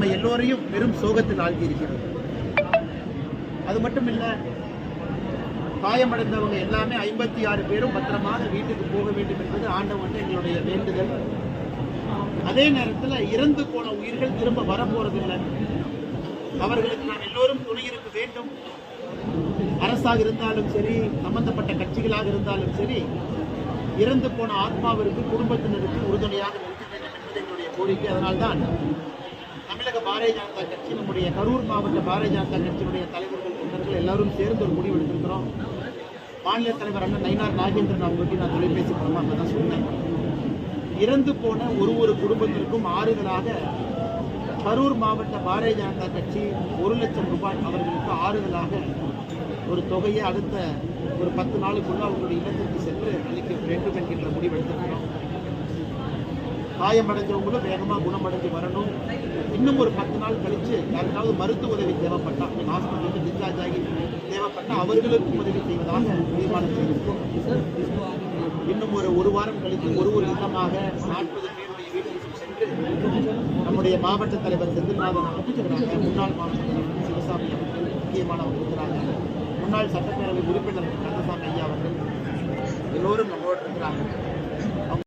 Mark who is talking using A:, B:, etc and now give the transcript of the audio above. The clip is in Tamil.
A: நம்ம எல்லோரையும் பெரும் சோகத்தில் ஆழ்த்தியிருக்கிறது. அது மட்டும் இல்லை காயமடைந்தவங்க எல்லாமே ஐம்பத்தி ஆறு பேரும் பத்திரமாக வீட்டுக்கு போக வேண்டும் என்பது ஆண்டவன் எங்களுடைய வேண்டுதல். அதே நேரத்தில் இறந்து போன உயிர்கள் திரும்ப வரப்போறதில்லை. அவர்களுக்கு நாம் எல்லோரும் துணை இருக்க வேண்டும். அரசாக இருந்தாலும் சரி சம்பந்தப்பட்ட கட்சிகளாக இருந்தாலும் சரி இறந்து போன ஆத்மாவிற்கு குடும்பத்தினருக்கு உறுதுணையாக நிற்க வேண்டும் என்பது எங்களுடைய கோரிக்கை. அதனால்தான் தமிழக பாரதிய ஜனதா கட்சி நம்முடைய கரூர் மாவட்ட பாரதிய ஜனதா கட்சியினுடைய தலைவர்கள் தொண்டர்கள் எல்லாரும் சேர்ந்து ஒரு முடிவு எடுத்திருக்கிறோம். மாநில தலைவர் அண்ணன் நயினார் நாகேந்திரன் அவங்களுக்கு நான் தொலைபேசி அதை தான் சொன்னேன். இறந்து போன ஒரு ஒரு குடும்பத்திற்கும் ஆறுதலாக கரூர் மாவட்ட பாரதிய ஜனதா கட்சி ஒரு லட்சம் ரூபாய் அவர்களுக்கு ஆறுதலாக ஒரு தொகையை அடுத்த ஒரு பத்து நாளுக்குள்ள அவங்களுடைய இல்லத்திற்கு சென்று அளிக்க வேண்டும் என்கின்ற முடிவு எடுத்திருக்கிறோம் காயமடைஞ்சவங்களும் வேகமாக குணமடைஞ்சு வரணும். இன்னும் ஒரு பத்து நாள் கழித்து யாருக்காவது மருத்துவ உதவி தேவைப்பட்டால் ஹாஸ்பிட்டலுக்கு டிஸ்சார்ஜ் ஆகி தேவைப்பட்டால் அவர்களுக்கும் உதவி செய்வதாக தீர்மானம் செய்திருக்கோம் இன்னும் ஒரு ஒரு வாரம் கழித்து ஒரு ஒரு இல்லமாக நாற்பது பேருடைய சென்று நம்முடைய மாவட்ட தலைவர் செந்தில்நாதன் அவர்கள் முன்னாள் மாவட்ட தலைவர் சிவசாமி அவர்கள் முக்கியமானவங்க இருக்கிறாங்க. முன்னாள் சட்டப்பேரவை உறுப்பினர் கந்தசாமி ஐயா அவர்கள் எல்லோரும் நம்மளோடு இருக்கிறாங்க.